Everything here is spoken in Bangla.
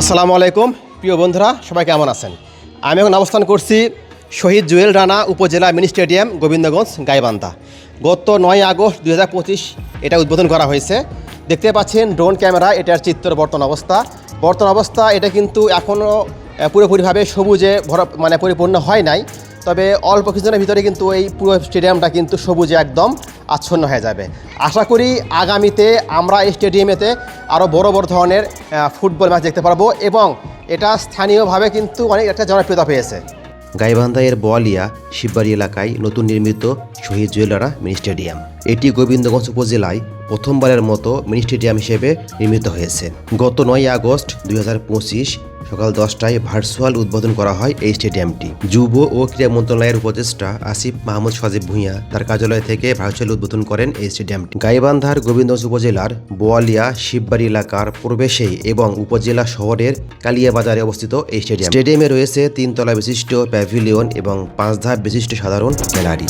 আসসালামু আলাইকুম। প্রিয় বন্ধুরা, সবাই কেমন আছেন? আমি এখন অবস্থান করছি শহীদ জুয়েল রানা উপজেলা মিনি স্টেডিয়াম, গোবিন্দগঞ্জ, গাইবান্ধা। গত নয় আগস্ট দু হাজার পঁচিশ এটা উদ্বোধন করা হয়েছে। দেখতে পাচ্ছেন ড্রোন ক্যামেরা, এটার চিত্র, বর্তমান অবস্থা। বর্তমান অবস্থা, এটা কিন্তু এখনও পুরোপুরিভাবে সবুজে ভরা মানে পরিপূর্ণ হয় নাই। তবে অল্প কিছুদিনের ভিতরে কিন্তু এই পুরো স্টেডিয়ামটা কিন্তু সবুজে একদম। আচ্ছন্ন হয়ে যাবে। আশা করি আগামীতে আমরা এই স্টেডিয়ামেতে আরও বড় বড় ধরনের ফুটবল ম্যাচ দেখতে পারব এবং এটা স্থানীয়ভাবে কিন্তু অনেক একটা জনপ্রিয়তা পেয়েছে। গাইবান্ধা এর বোয়ালিয়া, শিববাড়ি এলাকায় নতুন নির্মিত শহীদ জুয়েলারা মিনি স্টেডিয়াম। এটি গোবিন্দগঞ্জ উপজেলায় প্রথমবারের মতো মিনি স্টেডিয়াম হিসেবে নির্মিত হয়েছে। গত নয় আগস্ট দুই হাজার পঁচিশ সকাল দশটায় ভার্চুয়াল উদ্বোধন করা হয় এই স্টেডিয়ামটি। যুব ও ক্রীড়া মন্ত্রণালয়ের উপদেষ্টা আসিফ মাহমুদ সজীব ভূঁইয়া তার কার্যালয় থেকে ভার্চুয়াল উদ্বোধন করেন এই স্টেডিয়ামটি। গাইবান্ধার গোবিন্দগঞ্জ উপজেলার বোয়ালিয়া শিববাড়ি এলাকার প্রবেশেই এবং উপজেলা শহরের কালিয়াবাজারে অবস্থিত এই স্টেডিয়াম। স্টেডিয়ামে রয়েছে তিনতলা বিশিষ্ট প্যাভিলিয়ন এবং পাঁচ ধাপ বিশিষ্ট সাধারণ গ্যালারি।